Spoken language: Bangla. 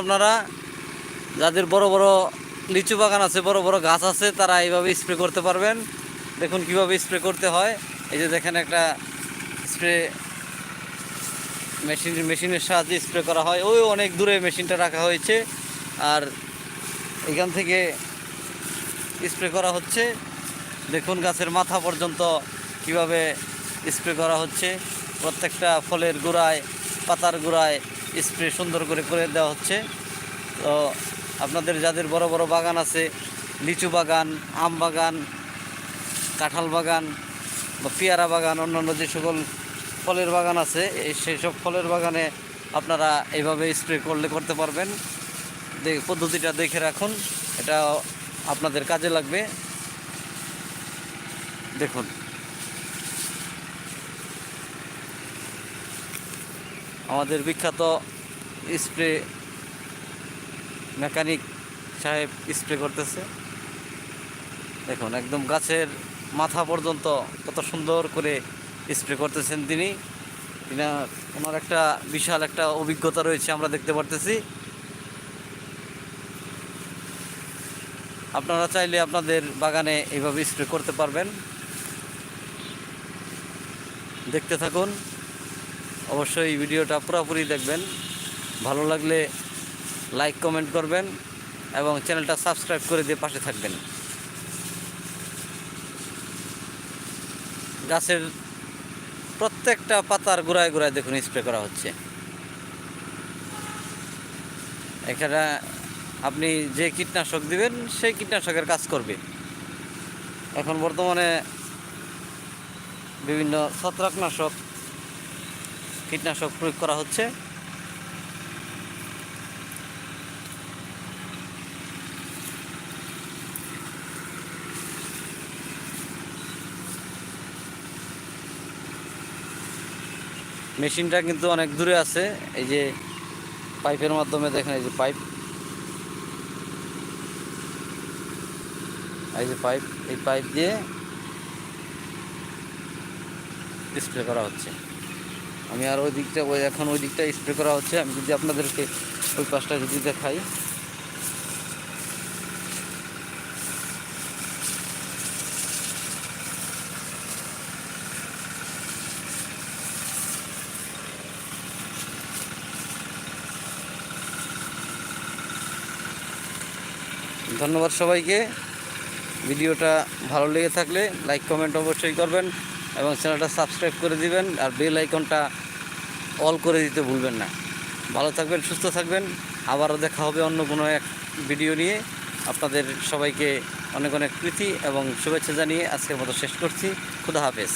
আপনারা যাদের বড় বড় লিচু বাগান আছে, বড় বড় গাছ আছে, তারা এইভাবে স্প্রে করতে পারবেন। দেখুন কীভাবে স্প্রে করতে হয়। এই যে দেখেন একটা স্প্রে মেশিন মেশিনের সাহায্যে স্প্রে করা হয়। ওই অনেক দূরে মেশিনটা রাখা হয়েছে। আর এখান থেকে স্প্রে করা হচ্ছে। দেখুন গাছের মাথা পর্যন্ত কীভাবে স্প্রে করা হচ্ছে। প্রত্যেকটা ফলের গোড়ায়, পাতার গোড়ায় স্প্রে সুন্দর করে করে দেওয়া হচ্ছে। তো আপনাদের যাদের বড় বড় বাগান আছে, লিচু বাগান, আম বাগান, কাঁঠাল বাগান বা পেয়ারা বাগান, অন্যান্য যে সকল ফলের বাগান আছে, এই সেই সব ফলের বাগানে আপনারা এইভাবে স্প্রে করলে করতে পারবেন। পদ্ধতিটা দেখে রাখুন, এটা আপনাদের কাজে লাগবে। দেখুন। আমাদের বিখ্যাত স্প্রে মেকানিক সাহেব স্প্রে করতেছে। দেখুন, একদম গাছের মাথা পর্যন্ত কত সুন্দর করে স্প্রে করতেছেন তিনি। ওনার একটা বিশাল একটা অভিজ্ঞতা রয়েছে আমরা দেখতে পারতেছি। আপনারা চাইলে আপনাদের বাগানে এইভাবে স্প্রে করতে পারবেন। দেখতে থাকুন। অবশ্যই ভিডিওটা পুরোপুরি দেখবেন। ভালো লাগলে লাইক কমেন্ট করবেন এবং চ্যানেলটা সাবস্ক্রাইব করে দিয়ে পাশে থাকবেন। গাছের প্রত্যেকটা পাতার গোড়ায় গোড়ায় দেখুন স্প্রে করা হচ্ছে। এখানে আপনি যে কীটনাশক দিবেন, সেই কীটনাশকের কাজ করবে। এখন বর্তমানে বিভিন্ন ছত্রাকনাশক কীটনাশক প্রয়োগ করা হচ্ছে। মেশিনটা কিন্তু অনেক দূরে আছে। এই যে পাইপের মাধ্যমে দেখেন, এই যে পাইপ। এই যে পাইপ, এই পাইপ দিয়ে স্প্রে করা হচ্ছে। আমি আর ওই দিকটা, ওই এখন ওই দিকটা স্প্রে করা হচ্ছে। আমি যদি আপনাদেরকে ওই পাশটা যদি দেখাই। ধন্যবাদ সবাইকে। ভিডিওটা ভালো লেগে থাকলে লাইক, কমেন্ট অবশ্যই করবেন। এবং চ্যানেলটা সাবস্ক্রাইব করে দিবেন আর বেল আইকনটা অল করে দিতে ভুলবেন না। ভালো থাকবেন, সুস্থ থাকবেন। আবারও দেখা হবে অন্য কোনো এক ভিডিও নিয়ে। আপনাদের সবাইকে অনেক অনেক প্রীতি এবং শুভেচ্ছা জানিয়ে আজকের মতো শেষ করছি। খুদা হাফেজ।